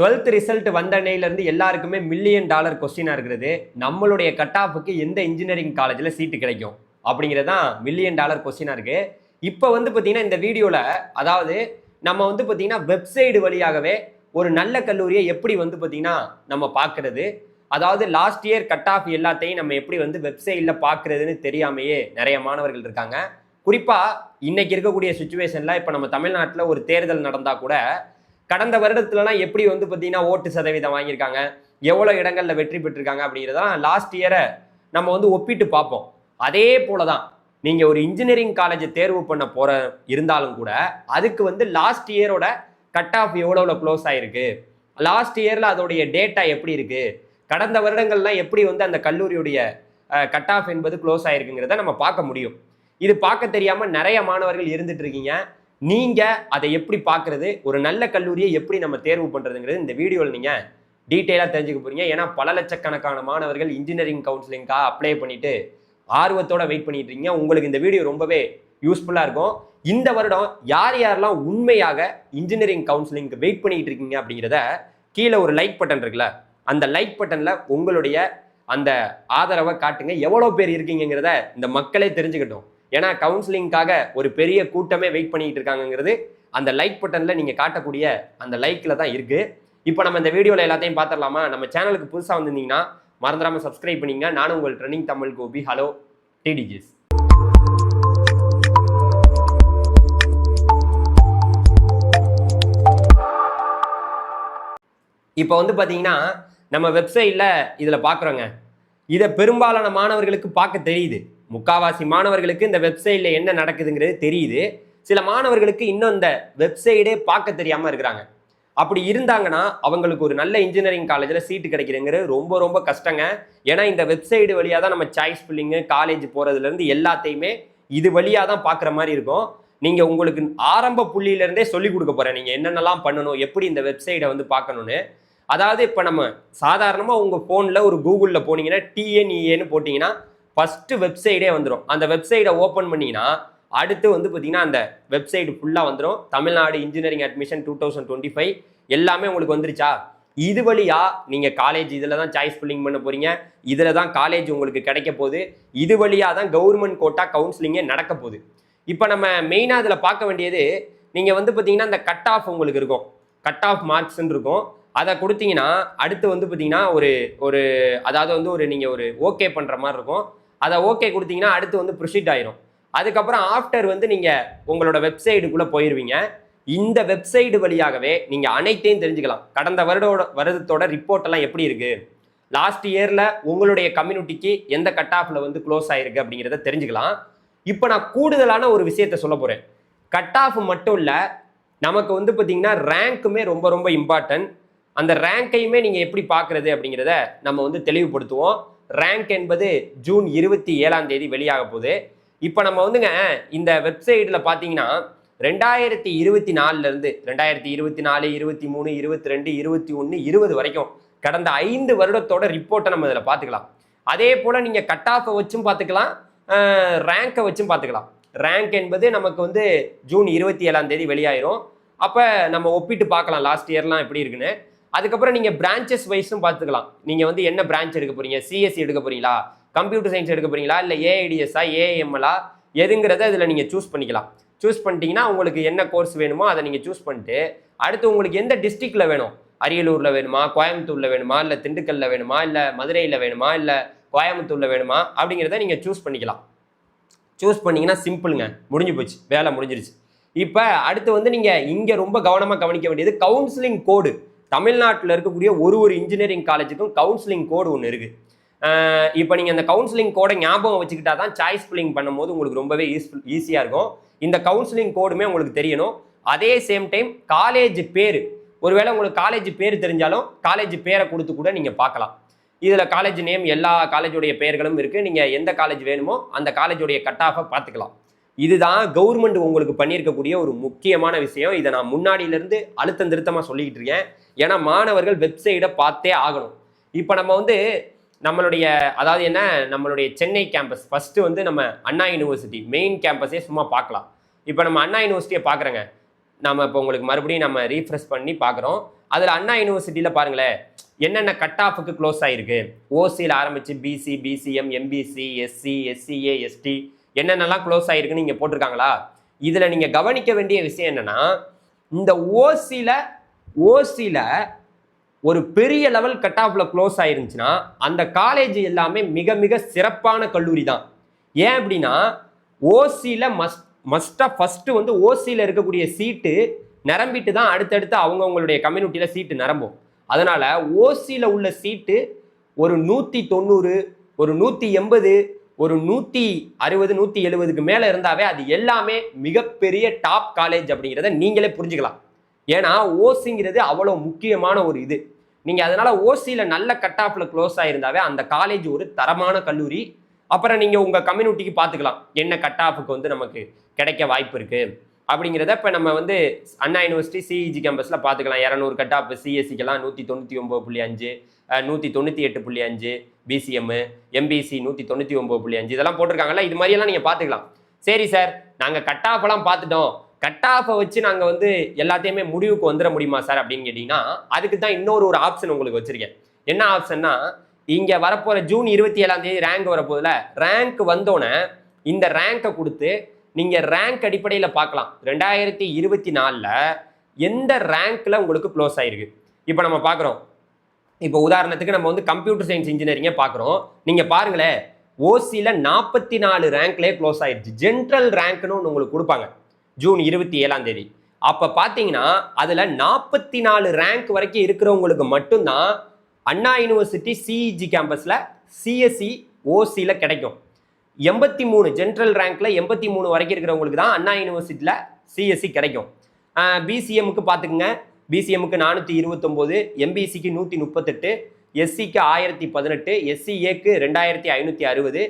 Twelfth result வந்த அன்னையிலேருந்து எல்லாருக்குமே மில்லியன் டாலர் கொஸ்டினாக இருக்கிறது. நம்மளுடைய கட் ஆஃபுக்கு எந்த இன்ஜினியரிங் காலேஜில் சீட்டு கிடைக்கும்? அப்படிங்கிறது தான் மில்லியன் டாலர் கொஸ்டினாக இருக்குது இப்போ வந்து பார்த்தீங்கன்னா இந்த வீடியோவில் அதாவது நம்ம வந்து பார்த்தீங்கன்னா வெப்சைடு வழியாகவே ஒரு நல்ல கல்லூரியை எப்படி வந்து பார்த்தீங்கன்னா நம்ம பார்க்கறது? அதாவது லாஸ்ட் இயர் கட் ஆஃப் எல்லாத்தையும் நம்ம எப்படி வந்து வெப்சைட்டில் பார்க்கறதுன்னு தெரியாமையே நிறைய மாணவர்கள் இருக்காங்க. குறிப்பாக இன்றைக்கி இருக்கக்கூடிய சுச்சுவேஷனில் இப்போ நம்ம தமிழ்நாட்டில் ஒரு தேர்தல் நடந்தால் கூட கடந்த வருடத்துலலாம் எப்படி வந்து பார்த்தீங்கன்னா ஓட்டு சதவீதம் வாங்கியிருக்காங்க? எவ்வளோ இடங்களில் வெற்றி பெற்றிருக்காங்க அப்படிங்கிறதான் லாஸ்ட் இயரை நம்ம வந்து ஒப்பிட்டு பார்ப்போம். அதே போல தான் நீங்கள் ஒரு இன்ஜினியரிங் காலேஜை தேர்வு பண்ண போகிற இருந்தாலும் கூட அதுக்கு வந்து லாஸ்ட் இயரோட கட் ஆஃப் எவ்வளோ க்ளோஸ் ஆகிருக்கு லாஸ்ட் இயரில் அதோடைய டேட்டா எப்படி இருக்குது கடந்த வருடங்கள்லாம் எப்படி வந்து அந்த கல்லூரியுடைய கட் ஆஃப் என்பது க்ளோஸ் ஆகிருக்குங்கிறத நம்ம பார்க்க முடியும். இது பார்க்க தெரியாமல் நிறைய மாணவர்கள் இருந்துட்டு இருக்கீங்க. நீங்கள் அதை எப்படி பார்க்குறது ஒரு நல்ல கல்லூரியை எப்படி நம்ம தேர்வு பண்ணுறதுங்கிறது இந்த வீடியோவில் நீங்கள் டீட்டெயிலாக தெரிஞ்சுக்க போறீங்க. ஏன்னா பல லட்சக்கணக்கான மாணவர்கள் இன்ஜினியரிங் கவுன்சிலிங்காக அப்ளை பண்ணிட்டு ஆர்வத்தோட வெயிட் பண்ணிட்டு இருக்கீங்க. உங்களுக்கு இந்த வீடியோ ரொம்பவே யூஸ்ஃபுல்லாக இருக்கும். இந்த வருடம் யார் யாரெல்லாம் உண்மையாக இன்ஜினியரிங் கவுன்சிலிங்க்கு வெயிட் பண்ணிட்டு இருக்கீங்க அப்படிங்கிறத கீழே ஒரு லைக் பட்டன் இருக்குல்ல அந்த லைக் பட்டனில் உங்களுடைய அந்த ஆதரவை காட்டுங்க. எவ்வளோ பேர் இருக்கீங்கிறத இந்த மக்களே தெரிஞ்சுக்கிட்டோம். ஏன்னா கவுன்சிலிங்காக ஒரு பெரிய கூட்டமே வெயிட் பண்ணிட்டு இருக்காங்கங்கிறது அந்த லைக் பட்டனில் நீங்கள் காட்டக்கூடிய அந்த லைக்கில் தான் இருக்குது இப்போ நம்ம இந்த வீடியோவில் எல்லாத்தையும் பார்த்துடலாமா நம்ம சேனலுக்கு புதுசாக வந்திருந்தீங்கன்னா மறந்துடாமல் சப்ஸ்கிரைப் பண்ணிங்க. நானும் உங்கள் ட்ரெண்டிங் தமிழ் கோபி ஹலோ டிடிஜிஸ் இப்போ வந்து பார்த்தீங்கன்னா நம்ம வெப்சைட்டில் இதில் பார்க்குறோங்க இதை பெரும்பாலான மாணவர்களுக்கு பார்க்க தெரியுது. முக்காவாசி மாணவர்களுக்கு இந்த வெப்சைட்டில் என்ன நடக்குதுங்கிறது தெரியுது. சில மாணவர்களுக்கு இன்னும் இந்த வெப்சைடே பார்க்க தெரியாமல் இருக்கிறாங்க. அப்படி இருந்தாங்கன்னா அவங்களுக்கு ஒரு நல்ல இன்ஜினியரிங் காலேஜில் சீட்டு கிடைக்கிறதுங்கிறது ரொம்ப ரொம்ப கஷ்டங்க. ஏன்னா இந்த வெப்சைடு வழியாக தான் நம்ம சாய்ஸ் ஃபில்லிங்கு காலேஜ் போகிறதுலேருந்து எல்லாத்தையுமே இது வழியாக தான் பார்க்குற மாதிரி இருக்கும். நீங்கள் உங்களுக்கு ஆரம்ப புள்ளியிலேருந்தே சொல்லிக் கொடுக்க போகிறேன் நீங்கள் என்னென்னலாம் பண்ணணும் எப்படி இந்த வெப்சைட்டை வந்து பார்க்கணுன்னு அதாவது இப்போ நம்ம சாதாரணமாக உங்கள் ஃபோனில் ஒரு கூகுளில் போனீங்கன்னா டிஎன்இஏன்னு போட்டிங்கன்னா ஃபஸ்ட்டு வெப்சைட்டே வந்துடும் அந்த வெப்சைட்டை ஓப்பன் பண்ணிங்கன்னா அடுத்து வந்து பார்த்தீங்கன்னா அந்த வெப்சைட் ஃபுல்லாக வந்துடும் Tamil Nadu engineering admission two thousand twenty five எல்லாமே உங்களுக்கு வந்துருச்சா? இது வழியா நீங்கள் காலேஜ் இதில் தான் சாய்ஸ் ஃபில்லிங் பண்ண போகிறீங்க இதில் தான் காலேஜ் உங்களுக்கு கிடைக்க போகுது. இது வழியாக தான் கவர்மெண்ட் கோட்டா கவுன்சிலிங்கே நடக்க போகுது. இப்போ நம்ம மெயினாக அதில் பார்க்க வேண்டியது நீங்கள் வந்து பார்த்தீங்கன்னா அந்த கட் ஆஃப் உங்களுக்கு இருக்கும். கட் ஆஃப் மார்க்ஸ்ன்னு இருக்கும். அதை கொடுத்தீங்கன்னா அடுத்து வந்து பார்த்தீங்கன்னா ஒரு ஒரு அதாவது வந்து ஒரு நீங்கள் ஒரு ஓகே பண்ணுற மாதிரி இருக்கும். அதை ஓகே கொடுத்தீங்கன்னா அடுத்து வந்து ப்ரொசீட் ஆயிரும். அதுக்கப்புறம் ஆஃப்டர் வந்து நீங்கள் உங்களோட வெப்சைடுக்குள்ளே போயிடுவீங்க இந்த வெப்சைடு வழியாகவே நீங்கள் அனைத்தையும் தெரிஞ்சுக்கலாம். கடந்த வருடோட வருடத்தோட ரிப்போர்ட் எல்லாம் எப்படி இருக்கு? லாஸ்ட் இயரில் உங்களுடைய கம்யூனிட்டிக்கு எந்த கட் ஆஃபில் வந்து க்ளோஸ் ஆயிருக்கு அப்படிங்கிறத தெரிஞ்சுக்கலாம். இப்போ நான் கூடுதலான ஒரு விஷயத்த சொல்ல போகிறேன் கட் ஆஃப் மட்டும் இல்லை நமக்கு வந்து பார்த்தீங்கன்னா ரேங்க்குமே ரொம்ப ரொம்ப இம்பார்ட்டன்ட் அந்த ரேங்கையுமே நீங்கள் எப்படி பார்க்குறது அப்படிங்கிறத நம்ம வந்து தெளிவுபடுத்துவோம். ரேங்க் என்பது ஜூன் இருபத்தி ஏழாம் தேதி வெளியாக போகுது. இப்போ நம்ம வந்துங்க இந்த வெப்சைட்டில் பார்த்தீங்கன்னா ரெண்டாயிரத்தி இருபத்தி நாலுலேருந்து ரெண்டாயிரத்தி இருபத்தி நாலு இருபத்தி மூணு இருபத்தி ரெண்டு இருபத்தி ஒன்று இருபது வரைக்கும் கடந்த ஐந்து வருடத்தோட ரிப்போர்ட்டை நம்ம இதில் பார்த்துக்கலாம் அதே போல் நீங்கள் கட் ஆஃபை வச்சும் பார்த்துக்கலாம் ரேங்கை வச்சும் பார்த்துக்கலாம் ரேங்க் என்பது நமக்கு வந்து ஜூன் இருபத்தி ஏழாம் தேதி வெளியாயிரும். அப்போ நம்ம ஒப்பிட்டு பார்க்கலாம் லாஸ்ட் இயர்லாம் எப்படி இருக்குன்னு. அதுக்கப்புறம் நீங்கள் பிரான்ச்சஸ் வைஸும் பார்த்துக்கலாம். நீங்கள் வந்து என்ன பிரான்ச் எடுக்க போகிறீங்க சிஎஸ்சி எடுக்க போகிறீங்களா கம்ப்யூட்டர் சயின்ஸ் எடுக்க போறீங்களா? இல்லை ஏஐடிஎஸ்ஆ ஏஎம்எலா எதுங்கிறத இதில் நீங்கள் சூஸ் பண்ணிக்கலாம். சூஸ் பண்ணிட்டீங்கன்னா உங்களுக்கு என்ன கோர்ஸ் வேணுமோ அதை நீங்கள் சூஸ் பண்ணிட்டு அடுத்து உங்களுக்கு எந்த டிஸ்ட்ரிக்டில் வேணும்? அரியலூரில் வேணுமா? கோயம்புத்தூரில் வேணுமா? இல்லை திண்டுக்கல்லில் வேணுமா? இல்லை மதுரையில் வேணுமா? இல்லை கோயம்புத்தூரில் வேணுமா? அப்படிங்கிறத நீங்கள் சூஸ் பண்ணிக்கலாம். சூஸ் பண்ணிங்கன்னா சிம்பிளுங்க முடிஞ்சு போச்சு. வேலை முடிஞ்சிருச்சு. இப்போ அடுத்து வந்து நீங்கள் இங்கே ரொம்ப கவனமாக கவனிக்க வேண்டியது கவுன்சிலிங் கோடு தமிழ்நாட்டில் இருக்கக்கூடிய ஒரு ஒரு இன்ஜினியரிங் காலேஜுக்கும் கவுன்சிலிங் கோடு ஒன்று இருக்குது இப்போ நீங்கள் அந்த கவுன்சிலிங் கோடை ஞாபகம் வச்சுக்கிட்டா தான் சாய்ஸ் ஃபில்லிங் பண்ணும்போது உங்களுக்கு ரொம்பவே யூஸ்ஃபுல் ஈஸியாக இருக்கும். இந்த கவுன்சிலிங் கோடுமே உங்களுக்கு தெரியணும். அதே சேம் டைம் காலேஜ் பேர். ஒருவேளை உங்களுக்கு காலேஜ் பேர் தெரிஞ்சாலும் காலேஜ் பேரை கொடுத்து கூட நீங்கள் பார்க்கலாம். இதில் காலேஜ் நேம் எல்லா காலேஜுடைய பெயர்களும் இருக்குது நீங்கள் எந்த காலேஜ் வேணுமோ அந்த காலேஜுடைய கட் ஆஃபை பார்த்துக்கலாம். இதுதான் கவர்மெண்ட் உங்களுக்கு பண்ணியிருக்கக்கூடிய ஒரு முக்கியமான விஷயம். இதை நான் முன்னாடியிலேருந்து அழுத்தம் திருத்தமாக சொல்லிக்கிட்டு இருக்கேன். ஏன்னா மாணவர்கள் வெப்சைட்டை பார்த்தே ஆகணும். இப்போ நம்ம வந்து நம்மளுடைய அதாவது என்ன நம்மளுடைய சென்னை கேம்பஸ் ஃபஸ்ட்டு வந்து நம்ம அண்ணா யூனிவர்சிட்டி மெயின் கேம்பஸே சும்மா பார்க்கலாம். இப்போ நம்ம அண்ணா யூனிவர்சிட்டியை பார்க்குறோங்க. நம்ம இப்போ உங்களுக்கு மறுபடியும் நம்ம ரீஃப்ரெஷ் பண்ணி பார்க்குறோம். அதில் அண்ணா யூனிவர்சிட்டியில் பாருங்களேன். என்னென்ன கட் ஆஃபுக்கு க்ளோஸ் ஆகிருக்கு ஓசியில் ஆரம்பித்து BC BCM MBC SC SCA ST என்னென்னலாம் க்ளோஸ் ஆகிருக்குன்னு இங்கே போட்டிருக்காங்களா? இதில் நீங்கள் கவனிக்க வேண்டிய விஷயம் என்னென்னா இந்த ஓசியில் ஓசியில் ஒரு பெரிய லெவல் கட் ஆஃப்ல க்ளோஸ் ஆயிருந்துச்சுன்னா அந்த காலேஜ் எல்லாமே மிக மிக சிறப்பான கல்லூரி தான். ஏன் அப்படின்னா ஓசியில் மஸ்ட் மஸ்ட்டாக ஃபஸ்ட்டு வந்து ஓசியில் இருக்கக்கூடிய சீட்டு நிரம்பிட்டு தான் அடுத்தடுத்து அவங்கவுங்களுடைய கம்யூனிட்டியில் சீட்டு நிரம்பும். அதனால் ஓசியில் உள்ள சீட்டு ஒரு நூற்றி தொண்ணூறு ஒரு நூற்றி எண்பது ஒரு நூற்றி அறுபது நூற்றி எழுபதுக்கு மேலே இருந்தாவே அது எல்லாமே மிகப்பெரிய டாப் காலேஜ் அப்படிங்கிறத நீங்களே புரிஞ்சுக்கலாம். ஏன்னா ஓசிங்கிறது அவ்வளோ முக்கியமான ஒரு இது. நீங்கள் அதனால ஓசியில் நல்ல கட் ஆஃப்ல க்ளோஸ் ஆயிருந்தாவே அந்த காலேஜ் ஒரு தரமான கல்லூரி. அப்புறம் நீங்கள் உங்கள் கம்யூனிட்டிக்கு பார்த்துக்கலாம். என்ன கட் ஆஃபுக்கு வந்து நமக்கு கிடைக்க வாய்ப்பு இருக்கு. அப்படிங்கிறத இப்போ நம்ம வந்து அண்ணா யூனிவர்சிட்டி சிஇஜி கேம்பஸில் பார்த்துக்கலாம். இரநூறு கட் ஆஃப் சிஎஸ்சிக்கெல்லாம் நூற்றி தொண்ணூற்றி ஒம்பது புள்ளி அஞ்சு நூற்றி தொண்ணூற்றி எட்டு புள்ளி அஞ்சு பிசிஎம் எம்பிசி நூற்றி தொண்ணூற்றி ஒம்பது புள்ளி அஞ்சு. இதெல்லாம் போட்டிருக்காங்கல்ல இது மாதிரியெல்லாம் நீங்கள் பார்த்துக்கலாம். சரி சார் நாங்கள் கட் ஆஃபெல்லாம் பார்த்துட்டோம். கட் ஆஃபை வச்சு நாங்கள் வந்து எல்லாத்தையுமே முடிவுக்கு வந்துட முடியுமா சார் அப்படின்னு கேட்டிங்கன்னா அதுக்கு தான் இன்னொரு ஒரு ஆப்ஷன் உங்களுக்கு வச்சுருக்கேன். என்ன ஆப்ஷன்னா இங்கே வரப்போகிற ஜூன் இருபத்தி ஏழாம் தேதி ரேங்க் வரப்போதில் ரேங்க் வந்தோடனே இந்த ரேங்கை கொடுத்து நீங்கள் ரேங்க் அடிப்படையில் பார்க்கலாம். ரெண்டாயிரத்தி இருபத்தி நாலில் எந்த ரேங்க்கில் உங்களுக்கு க்ளோஸ் ஆகிருக்கு இப்போ நம்ம பார்க்குறோம். இப்போ உதாரணத்துக்கு நம்ம வந்து கம்ப்யூட்டர் சயின்ஸ் இன்ஜினியரிங்கே பார்க்குறோம். நீங்கள் பாருங்களேன் ஓசியில் நாற்பத்தி நாலு ரேங்க்லேயே க்ளோஸ் ஆயிடுச்சு ஜென்ரல் ரேங்க்னு ஒன்று உங்களுக்கு கொடுப்பாங்க. ஜூன் இருபத்தி ஏழாம் தேதி. அப்போ பார்த்தீங்கன்னா அதில் நாற்பத்தி நாலு ரேங்க் வரைக்கும் இருக்கிறவங்களுக்கு மட்டும்தான் அண்ணா யூனிவர்சிட்டி சிஇஜி கேம்பஸில் சிஎஸ்சி ஓசியில் கிடைக்கும். எண்பத்தி மூணு ஜென்ரல் ரேங்க்ல எண்பத்தி மூணு வரைக்கும் இருக்கிறவங்களுக்கு தான் அண்ணா யூனிவர்சிட்டியில் சிஎஸ்சி கிடைக்கும். பிசிஎம்முக்கு பார்த்துக்குங்க. பிசிஎம்முக்கு நானூற்றி இருபத்தொம்போது எம்பிசிக்கு நூற்றி முப்பத்தெட்டு எஸ்சிக்கு ஆயிரத்தி பதினெட்டு எஸ்சிஏக்கு ரெண்டாயிரத்தி ஐநூற்றி அறுபது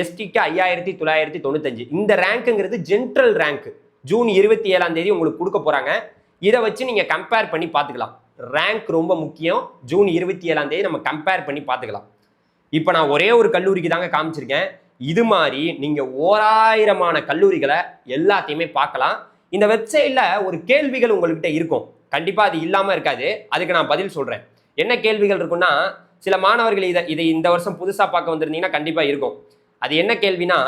எஸ்டிக்கு ஐயாயிரத்தி தொள்ளாயிரத்தி தொண்ணூத்தஞ்சு. இந்த ரேங்க்குங்கிறது ஜென்ரல் ரேங்க் ஜூன் இருபத்தி ஏழாம் தேதி உங்களுக்கு கொடுக்க போகிறாங்க இதை வச்சு நீங்கள் கம்பேர் பண்ணி பார்த்துக்கலாம். ரேங்க் ரொம்ப முக்கியம். ஜூன் இருபத்தி ஏழாம் தேதி நம்ம கம்பேர் பண்ணி பார்த்துக்கலாம். இப்போ நான் ஒரே ஒரு கல்லூரிக்கு தாங்க காமிச்சிருக்கேன். இது மாதிரி நீங்கள் ஓராயிரமான கல்லூரிகளை எல்லாத்தையுமே பார்க்கலாம். இந்த வெப்சைட்டில் ஒரு கேள்விகள் உங்கள்கிட்ட இருக்கும். கண்டிப்பாக அது இல்லாமல் இருக்காது. அதுக்கு நான் பதில் சொல்கிறேன் என்ன கேள்விகள் இருக்குன்னா சில மாணவர்கள் இதை இதை இந்த வருஷம் புதுசாக பார்க்க வந்திருந்தீங்கன்னா கண்டிப்பாக இருக்கும். அது என்ன கேள்வினா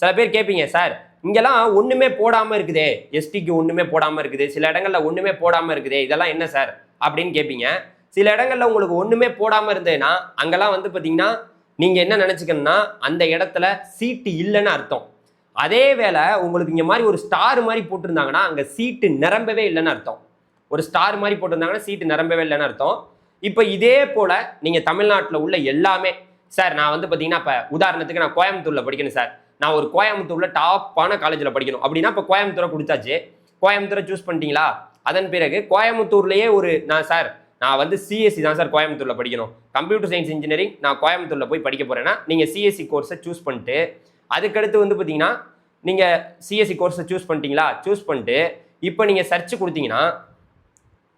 சில பேர் கேட்பீங்க சார் இங்கெல்லாம் ஒன்றுமே போடாமல் இருக்குதே. எஸ்டிக்கு ஒன்றுமே போடாமல் இருக்குது. சில இடங்கள்ல ஒன்றுமே போடாமல் இருக்குதே. இதெல்லாம் என்ன சார்? அப்படின்னு கேட்பீங்க சில இடங்கள்ல உங்களுக்கு ஒன்றுமே போடாமல் இருந்ததுன்னா அங்கெல்லாம் வந்து பார்த்தீங்கன்னா நீங்கள் என்ன நினச்சிக்கணும்னா அந்த இடத்துல சீட்டு இல்லைன்னு அர்த்தம். அதே வேளை உங்களுக்கு இங்கே மாதிரி ஒரு ஸ்டார் மாதிரி போட்டிருந்தாங்கன்னா அங்கே சீட்டு நிரம்பவே இல்லைன்னு அர்த்தம். ஒரு ஸ்டார் மாதிரி போட்டிருந்தாங்கன்னா சீட்டு நிரம்பவே இல்லைன்னு அர்த்தம். இப்போ இதே போல் நீங்கள் தமிழ்நாட்டில் உள்ள எல்லாமே சார் நான் வந்து பார்த்தீங்கன்னா இப்போ உதாரணத்துக்கு நான் கோயம்புத்தூரில் படிக்கணும் சார் நான் ஒரு கோயம்புத்தூரில் டாப்பான காலேஜில் படிக்கணும். அப்படின்னா இப்போ கோயம்புத்தூரை கொடுத்தாச்சு. கோயம்புத்தூரை சூஸ் பண்ணிட்டீங்களா? அதன் பிறகு கோயம்புத்தூர்லேயே ஒரு நான் சார் நான் வந்து சிஎஸ்சி தான் சார் கோயம்புத்தூரில் படிக்கணும். கம்ப்யூட்டர் சயின்ஸ் இன்ஜினியரிங் நான் கோயம்புத்தூரில் போய் படிக்க போகிறேன்னா நீங்கள் சிஎஸ்சி கோர்ஸை சூஸ் பண்ணிட்டு அதுக்கடுத்து வந்து பார்த்தீங்கன்னா நீங்கள் சிஎஸ்சி கோர்ஸை சூஸ் பண்ணிட்டீங்களா? சூஸ் பண்ணிட்டு இப்போ நீங்கள் சர்ச் கொடுத்தீங்கன்னா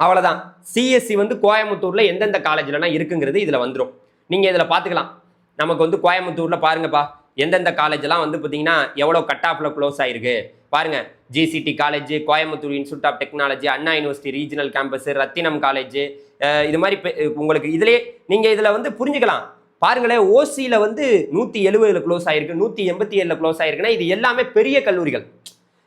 அவ்வளோதான் சிஎஸ்சி வந்து கோயம்புத்தூரில் எந்தெந்த காலேஜ்லலாம் இருக்குங்கிறது இதில் வந்துடும் நீங்கள் இதில் பார்த்துக்கலாம் நமக்கு வந்து கோயம்புத்தூரில் பாருங்கப்பா எந்தெந்த காலேஜெல்லாம் வந்து பார்த்தீங்கன்னா எவ்வளோ கட் ஆஃபில் க்ளோஸ் ஆயிருக்கு. பாருங்கள் GCT college Coimbatore institute of technology Anna university regional campus Rathinam college இது மாதிரி பெ- உங்களுக்கு இதுலேயே நீங்கள் இதில் வந்து புரிஞ்சுக்கலாம். பாருங்களேன் ஓசியில் வந்து நூற்றி எழுபதில் க்ளோஸ் ஆயிருக்கு நூற்றி எண்பத்தி ஏழில் க்ளோஸ் ஆயிருக்குன்னா இது எல்லாமே பெரிய கல்லூரிகள்.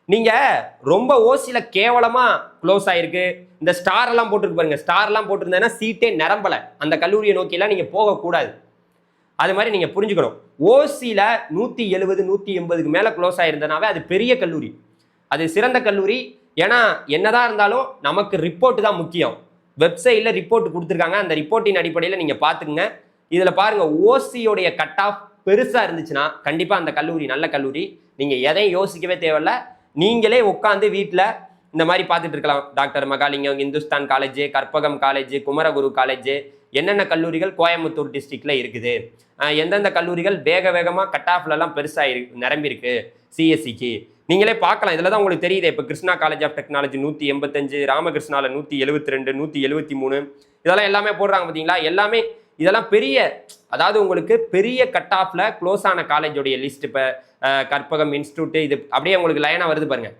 நீங்கள் ரொம்ப ஓசியில் கேவலமாக க்ளோஸ் ஆயிருக்கு. இந்த ஸ்டார் எல்லாம் போட்டிருக்கு பாருங்க ஸ்டார் எல்லாம் போட்டிருந்தேன்னா சீட்டே நிரம்பலை. அந்த கல்லூரியை நோக்கிலாம் நீங்கள் போகக்கூடாது. அது மாதிரி நீங்கள் புரிஞ்சுக்கணும். ஓசியில் நூற்றி எழுபது நூற்றி எண்பதுக்கு மேலே க்ளோஸ் ஆயிருந்தனாவே அது பெரிய கல்லூரி. அது சிறந்த கல்லூரி. ஏன்னா என்னதான் இருந்தாலும் நமக்கு ரிப்போர்ட் தான் முக்கியம். வெப்சைட்டில் ரிப்போர்ட் கொடுத்துருக்காங்க. அந்த ரிப்போர்ட்டின் அடிப்படையில் நீங்கள் பார்த்துக்குங்க இதில் பாருங்கள் ஓசியோடைய கட் ஆஃப் பெருசாக இருந்துச்சுன்னா கண்டிப்பாக அந்த கல்லூரி நல்ல கல்லூரி. நீங்கள் எதையும் யோசிக்கவே தேவையில்ல. நீங்களே உட்காந்து வீட்டில் இந்த மாதிரி பார்த்துட்டு இருக்கலாம். Doctor Mahalingam Hindusthan college Karpagam college Kumaraguru college என்னென்ன கல்லூரிகள் கோயம்புத்தூர் டிஸ்ட்ரிக்டில் இருக்குது. எந்தெந்த கல்லூரிகள் வேக வேகமாக கட் ஆஃப்லலாம் பெருசாக இரு நிரம்பியிருக்கு. சிஎஸ்சிக்கு நீங்களே பார்க்கலாம். இதில் தான் உங்களுக்கு தெரியுது. இப்போ கிருஷ்ணா காலேஜ் ஆஃப் டெக்னாலஜி நூற்றி எண்பத்தஞ்சு ராமகிருஷ்ணாவில் நூற்றி எழுபத்தி ரெண்டு நூற்றி எழுபத்தி மூணு இதெல்லாம் எல்லாமே போடுறாங்க பார்த்தீங்களா? எல்லாமே இதெல்லாம் பெரிய அதாவது உங்களுக்கு பெரிய கட் ஆஃப்ல க்ளோஸ் ஆன காலேஜோடைய லிஸ்ட் இப்போ கற்பகம் இன்ஸ்டியூட்டு இது அப்படியே உங்களுக்கு லைனாக வருது பாருங்க.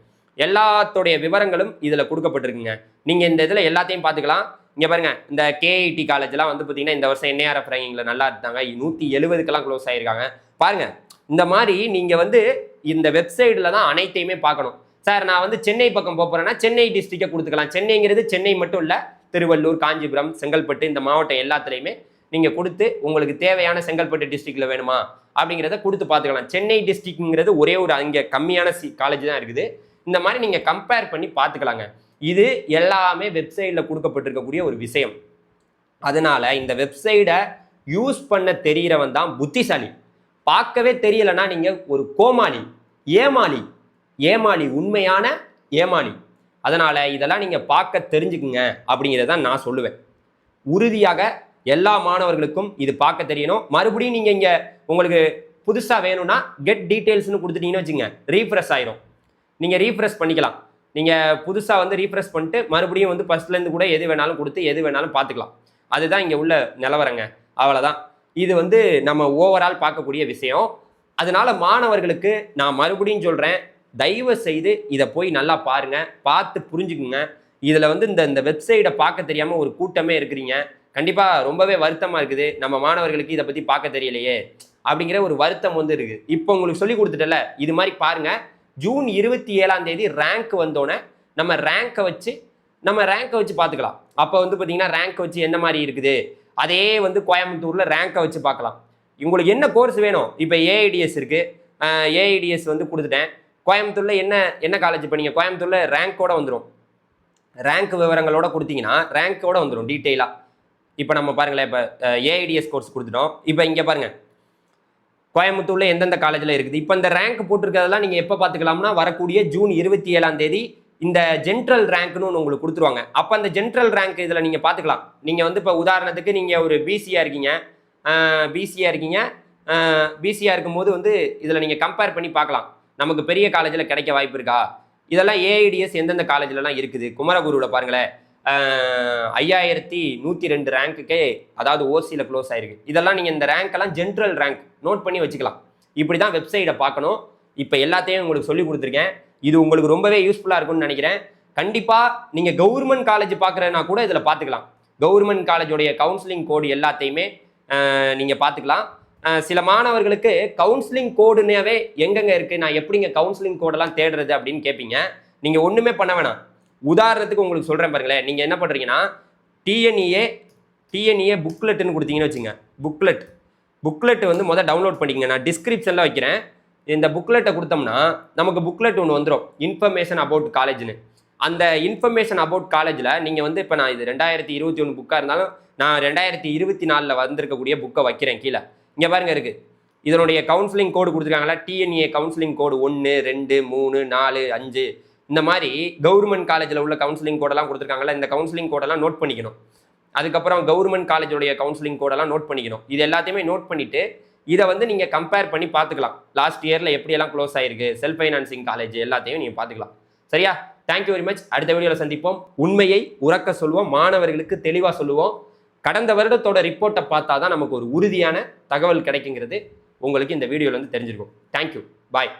எல்லாத்தோடைய விவரங்களும் இதில் கொடுக்கப்பட்டிருக்குங்க. நீங்கள் இந்த இதில் எல்லாத்தையும் பார்த்துக்கலாம். இங்கே பாருங்க இந்த கேஐடி காலேஜ்லாம் வந்து பார்த்தீங்கன்னா இந்த வருஷம் என்ஏஆர்எஃப் ரேங்கிங்கில் நல்லா இருந்தாங்க. நூற்றி எழுபதுக்கெல்லாம் க்ளோஸ் ஆயிருக்காங்க. பாருங்கள் இந்த மாதிரி நீங்க வந்து இந்த வெப்சைட்ல தான் அனைத்தையுமே பார்க்கணும். சார் நான் வந்து சென்னை பக்கம் போகிறேன்னா போறேன்னா சென்னை டிஸ்ட்ரிக்டை கொடுத்துக்கலாம். சென்னைங்கிறது சென்னை மட்டும் இல்ல திருவள்ளூர் காஞ்சிபுரம் செங்கல்பட்டு இந்த மாவட்டம் எல்லாத்துலேயுமே நீங்க கொடுத்து உங்களுக்கு தேவையான செங்கல்பட்டு டிஸ்ட்ரிக்ட்ல வேணுமா அப்படிங்கிறத கொடுத்து பார்த்துக்கலாம். சென்னை டிஸ்ட்ரிக்ட்ங்கிறது ஒரே ஒரு அங்கே கம்மியான சி காலேஜ் தான் இருக்குது. இந்த மாதிரி நீங்க கம்பேர் பண்ணி பார்த்துக்கலாங்க. இது எல்லாமே வெப்சைட்டில் கொடுக்கப்பட்டிருக்கக்கூடிய ஒரு விஷயம். அதனால இந்த வெப்சைட்டை யூஸ் பண்ண தெரிகிறவன் தான் புத்திசாலி. பார்க்கவே தெரியலன்னா நீங்க ஒரு கோமாளி ஏமாளி ஏமாளி உண்மையான ஏமாளி. அதனால இதெல்லாம் நீங்க பார்க்க தெரிஞ்சுக்குங்க அப்படிங்கிறத நான் சொல்லுவேன். உறுதியாக எல்லா மாணவர்களுக்கும் இது பார்க்க தெரியணும். மறுபடியும் நீங்க இங்க உங்களுக்கு புதுசா வேணும்னா கெட் டீட்டெயில்ஸ்னு கொடுத்துட்டீங்கன்னு வச்சுங்க ரீஃப்ரெஷ் ஆயிரும். நீங்க ரீஃப்ரெஷ் பண்ணிக்கலாம். நீங்க புதுசா வந்து ரீஃப்ரெஷ் பண்ணிட்டு மறுபடியும் வந்து ஃபர்ஸ்ட்ல இருந்து கூட எது வேணாலும் கொடுத்து எது வேணாலும் பார்த்துக்கலாம். அதுதான் இங்க உள்ள நிலவரங்க. அவ்வளவுதான். இது வந்து நம்ம ஓவரால் பார்க்கக்கூடிய விஷயம். அதனால மாணவர்களுக்கு நான் மறுபடியும் சொல்றேன் தயவு செய்து இதை போய் நல்லா பாருங்க பார்த்து புரிஞ்சுக்குங்க. இதில் வந்து இந்த இந்த வெப்சைட்டை பார்க்க தெரியாம ஒரு கூட்டமே இருக்கிறீங்க. கண்டிப்பாக ரொம்பவே வருத்தமாக இருக்குது. நம்ம மாணவர்களுக்கு இதை பற்றி பார்க்க தெரியலையே அப்படிங்கிற ஒரு வருத்தம் வந்து இருக்கு. இப்போ உங்களுக்கு சொல்லி கொடுத்துட்டல இது மாதிரி பாருங்க. ஜூன் இருபத்தி ஏழாம் தேதி ரேங்க் வந்தோடனே நம்ம ரேங்கை வச்சு நம்ம ரேங்கை வச்சு பார்த்துக்கலாம். அப்போ வந்து பார்த்தீங்கன்னா ரேங்க் வச்சு என்ன மாதிரி இருக்குது? அதே வந்து கோயம்புத்தூரில் ரேங்கை வச்சு பார்க்கலாம். உங்களுக்கு என்ன கோர்ஸ் வேணும்? இப்போ ஏஐடிஎஸ் இருக்குது ஏஐடிஎஸ் வந்து கொடுத்துட்டேன். கோயம்புத்தூரில் என்ன என்ன காலேஜ் பண்ணீங்க கோயம்புத்தூரில் ரேங்கோட வந்துடும் ரேங்க் விவரங்களோட கொடுத்தீங்கன்னா ரேங்கோட வந்துடும் டீட்டெயிலாக இப்போ நம்ம பாருங்களேன் இப்போ ஏஐடிஎஸ் கோர்ஸ் கொடுத்துட்டோம். இப்போ இங்கே பாருங்கள் கோயம்புத்தூரில் எந்தெந்த காலேஜில் இருக்குது? இப்போ இந்த ரேங்க் போட்டிருக்கிறதெல்லாம் நீங்கள் எப்போ பார்த்துக்கலாம்னா வரக்கூடிய ஜூன் இருபத்தி ஏழாம் தேதி இந்த ஜென்ரல் ரேங்க்னு ஒன்று உங்களுக்கு கொடுத்துருவாங்க. அப்போ அந்த ஜென்ரல் ரேங்க் இதில் நீங்கள் பார்த்துக்கலாம் நீங்கள் வந்து இப்போ உதாரணத்துக்கு நீங்கள் ஒரு பிசியாக இருக்கீங்க. பிசியாக இருக்கீங்க. பிசியாக இருக்கும்போது வந்து இதில் நீங்கள் கம்பேர் பண்ணி பார்க்கலாம் நமக்கு பெரிய காலேஜில் கிடைக்க வாய்ப்பு இருக்கா? இதெல்லாம் ஏஐடிஎஸ் எந்தெந்த காலேஜ்லலாம் இருக்குது? குமரகுருவில் பாருங்களேன். ஐயாயிரத்தி நூற்றி ரெண்டு ரேங்க்குக்கே அதாவது ஓசியில் க்ளோஸ் ஆயிருக்கு. இதெல்லாம் நீங்கள் இந்த ரேங்க்கெல்லாம் ஜென்ரல் ரேங்க் நோட் பண்ணி வச்சுக்கலாம். இப்படி தான் வெப்சைட்டை பார்க்கணும். இப்போ எல்லாத்தையும் உங்களுக்கு சொல்லி கொடுத்துருக்கேன். இது உங்களுக்கு ரொம்பவே யூஸ்ஃபுல்லாக இருக்கும்னு நினைக்கிறேன். கண்டிப்பாக நீங்கள் கவர்மெண்ட் காலேஜ் பார்க்குறதுனா கூட இதில் பார்த்துக்கலாம் கவர்மெண்ட் காலேஜோடைய கவுன்சிலிங் கோடு எல்லாத்தையுமே நீங்கள் பார்த்துக்கலாம் சில மாணவர்களுக்கு கவுன்சிலிங் கோடுனாவே எங்கெங்கே இருக்குது நான் எப்படிங்க கவுன்சிலிங் கோடெல்லாம் தேடுறது அப்படின்னு கேட்பீங்க நீங்கள் ஒன்றுமே பண்ண வேணாம். உதாரணத்துக்கு உங்களுக்கு சொல்கிறேன் பாருங்களேன். நீங்கள் என்ன பண்ணுறீங்கன்னா டிஎன்இஏ டிஎன்இஏ புக்லெட்டுன்னு கொடுத்தீங்கன்னு வச்சுங்க. புக்லெட் புக்லெட் வந்து முதல் டவுன்லோட் பண்ணிக்கங்க. நான் டிஸ்கிரிப்ஷனில் வைக்கிறேன். இந்த புக்லெட்டை கொடுத்தோம்னா நமக்கு புக்லெட் ஒன்று வந்துடும் இன்ஃபர்மேஷன் அபவுட் காலேஜ்னு அந்த இன்ஃபர்மேஷன் அபவுட் காலேஜில் நீங்கள் வந்து இப்போ நான் இது ரெண்டாயிரத்தி இருபத்தி ஒன்று புக்காக இருந்தாலும் நான் ரெண்டாயிரத்தி இருபத்தி நாலில் வந்திருக்கக்கூடிய புக்கை வைக்கிறேன் கீழே. இங்கே பாருங்க இருக்குது இதனுடைய கவுன்சிலிங் கோடு கொடுத்துருக்காங்களா டிஎன்ஏ கவுன்சிலிங் கோடு ஒன்று ரெண்டு மூணு நாலு அஞ்சு. இந்த மாதிரி கவர்மெண்ட் காலேஜில் உள்ள கவுன்சிலிங் கோடெல்லாம் கொடுத்துருக்காங்களா இந்த கவுன்சிலிங் கோடெல்லாம் நோட் பண்ணிக்கணும். அதுக்கப்புறம் கவர்மெண்ட் காலேஜோடைய கவுன்சிலிங் கோடெல்லாம் நோட் பண்ணிக்கணும். இது எல்லாத்தையுமே நோட் பண்ணிவிட்டு இதை வந்து நீங்கள் கம்பேர் பண்ணி பார்த்துக்கலாம். லாஸ்ட் இயரில் எப்படியெல்லாம் க்ளோஸ் ஆயிருக்கு? செல்ஃப் ஃபைனான்சிங் காலேஜ் எல்லாத்தையும் நீங்கள் பார்த்துக்கலாம். சரியா? தேங்க்யூ வெரி மச் அடுத்த வீடியோவில் சந்திப்போம். உண்மையை உறக்க சொல்லுவோம் மாணவர்களுக்கு தெளிவாக சொல்லுவோம். கடந்த வருடத்தோட ரிப்போர்ட்டை பார்த்தா தான் நமக்கு ஒரு உறுதியான தகவல் கிடைக்குங்கிறது. உங்களுக்கு இந்த வீடியோவில் வந்து தெரிஞ்சிருக்கும். Thank you bye